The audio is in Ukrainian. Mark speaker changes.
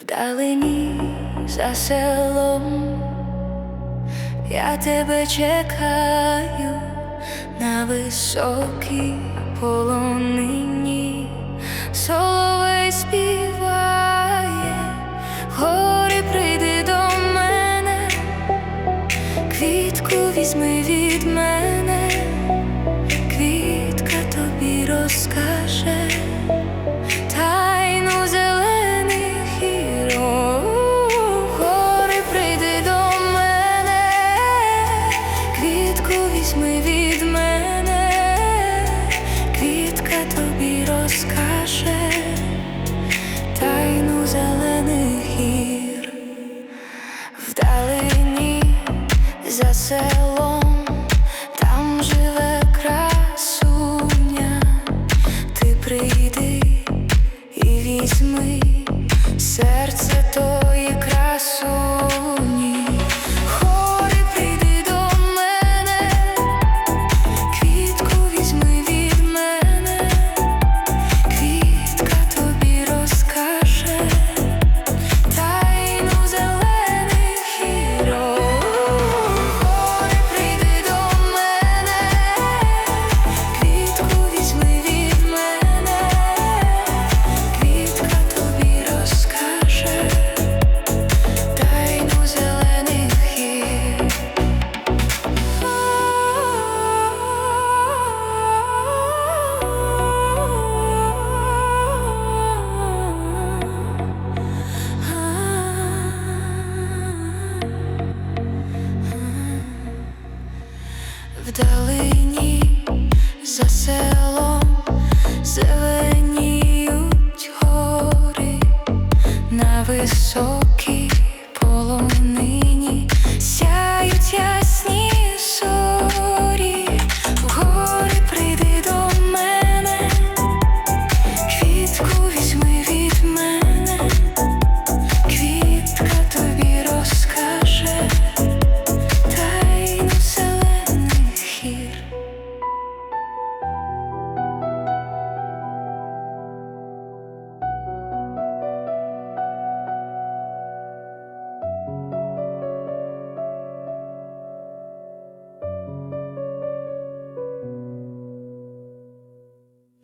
Speaker 1: Вдалині за селом. Я тебе чекаю на високій полонині, соловей співає, горі прийди до мене, квітку візьми від мене, квітка тобі розкаже. Візьми від мене, квітка тобі розкаже, тайну зелених гір, вдалині за селом, вдалині за селом зеленіють гори на високій полонині сяють.